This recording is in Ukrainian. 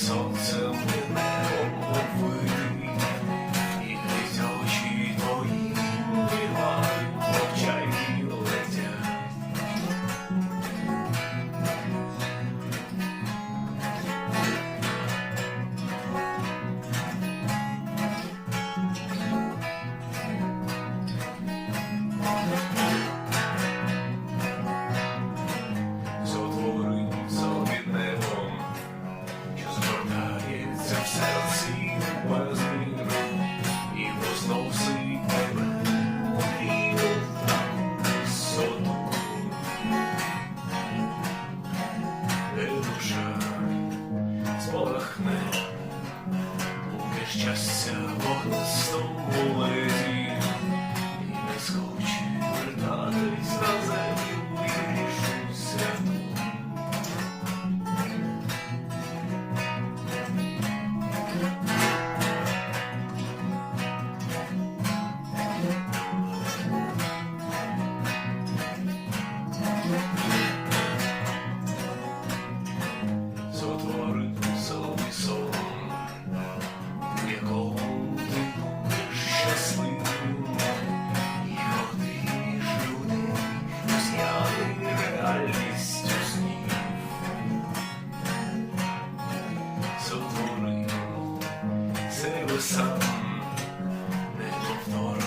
soft безмір і возносить тебе у соту висоту, душа спалахне у нещастя Someone, they